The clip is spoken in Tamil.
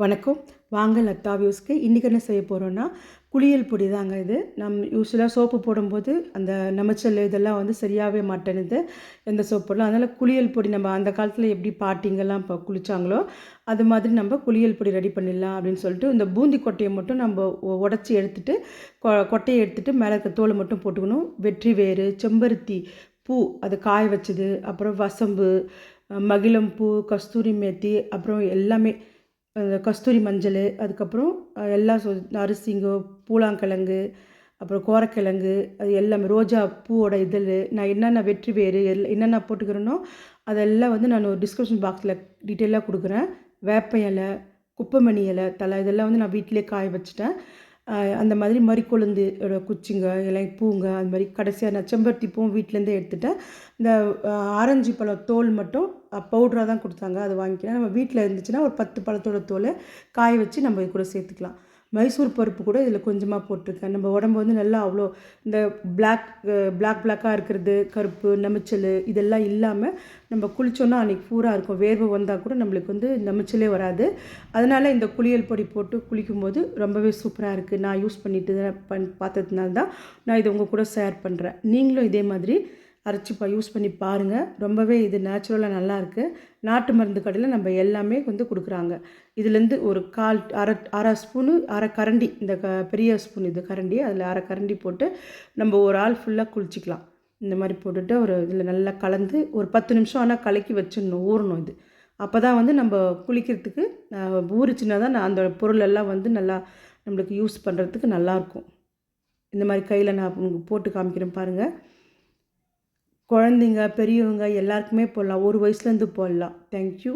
வணக்கம். வாங்க லத்தா வியூஸ்க்கு. இன்றைக்கி என்ன செய்ய போகிறோன்னா குளியல் பொடி தாங்க இது. நம் யூஸ்வலாக சோப்பு போடும்போது அந்த நமைச்சல் இதெல்லாம் வந்து சரியாகவே மாட்டேனுது எந்த சோப்பு அதனால் குளியல் பொடி நம்ம அந்த காலத்தில் எப்படி பாட்டிங்கெல்லாம் இப்போ குளித்தாங்களோ அது மாதிரி நம்ம குளியல் பொடி ரெடி பண்ணிடலாம் அப்படின்னு சொல்லிட்டு இந்த பூந்தி கொட்டையை மட்டும் நம்ம உடச்சி எடுத்துகிட்டு கொ கொட்டையை எடுத்துகிட்டு மேலே இருக்க தோலை மட்டும் போட்டுக்கணும். வெற்றி வேறு செம்பருத்தி பூ அது காய வச்சது அப்புறம் வசம்பு மகிழம் பூ கஸ்தூரி மேத்தி அப்புறம் எல்லாமே கஸ்தூரி மஞ்சள் அதுக்கப்புறம் எல்லா சொ அரிசிங்க பூலாங்கிழங்கு அப்புறம் கோரக்கிழங்கு அது எல்லாமே ரோஜா பூவோட இதழ் நான் என்னென்ன வெற்றி வேறு எல் என்னென்ன போட்டுக்கிறேனோ அதெல்லாம் வந்து நான் ஒரு டிஸ்கிரிப்ஷன் பாக்ஸில் டீட்டெயிலாக கொடுக்குறேன். வேப்ப இலை குப்பைமணி இலை தலை இதெல்லாம் வந்து நான் வீட்டிலே காய வச்சுட்டேன். அந்த மாதிரி மறிக்கொழுந்து குச்சிங்க இலை பூங்க அது மாதிரி கடைசியாக நான் செம்பருத்தி பூவும் வீட்டிலேருந்தே எடுத்துட்டேன். இந்த ஆரஞ்சு பழம் தோல் மட்டும் பவுடராக தான் கொடுத்தாங்க அது வாங்கிக்கலாம். நம்ம வீட்டில் இருந்துச்சுன்னா ஒரு பத்து பழத்தோட தோலை காய வச்சு நம்ம இது கூட சேர்த்துக்கலாம். மைசூர் பருப்பு கூட இதில் கொஞ்சமாக போட்டிருக்கேன். நம்ம உடம்பு வந்து நல்லா அவ்வளோ இந்த பிளாக் பிளாக் பிளாக்காக இருக்கிறது கருப்பு நமைச்சல் இதெல்லாம் இல்லாமல் நம்ம குளித்தோன்னா அன்றைக்கி பூரா இருக்கும். வேர்வை வந்தால் கூட நம்மளுக்கு வந்து நமைச்சலே வராது. அதனால் இந்த குளியல் பொடி போட்டு குளிக்கும்போது ரொம்பவே சூப்பராக இருக்குது நான் யூஸ் பண்ணிட்டு பண் பார்த்ததுனால தான் நான் இதை உங்கள் கூட ஷேர் பண்ணுறேன் நீங்களும் இதே மாதிரி அரைச்சி பா யூஸ் பண்ணி பாருங்கள் ரொம்பவே இது நேச்சுரலாக நல்லாயிருக்கு நாட்டு மருந்து கடையில் நம்ம எல்லாமே வந்து கொடுக்குறாங்க. இதுலேருந்து ஒரு கால் அரை அரை ஸ்பூனு அரை கரண்டி இந்த க பெரிய ஸ்பூன் இது கரண்டி அதில் அரை கரண்டி போட்டு நம்ம ஒரு ஆள் ஃபுல்லாக குளிச்சிக்கலாம். இந்த மாதிரி போட்டுட்டு ஒரு இதில் நல்லா கலந்து ஒரு பத்து நிமிஷம் ஆனால் கலக்கி வச்சிடணும் ஊறணும் இது. அப்போ தான் வந்து நம்ம குளிக்கிறதுக்கு அஹ், ஊறிச்சுன்னா தான் நான் அந்த பொருளெல்லாம் வந்து நல்லா நம்மளுக்கு யூஸ் பண்ணுறதுக்கு நல்லாயிருக்கும் இந்த மாதிரி கையில் நான் உங்களுக்கு போட்டு காமிக்கிறேன் பாருங்கள் குழந்தைங்க பெரியவங்க எல்லாருக்குமே போடலாம். ஒரு வயசுலேருந்து போடலாம். தேங்க்யூ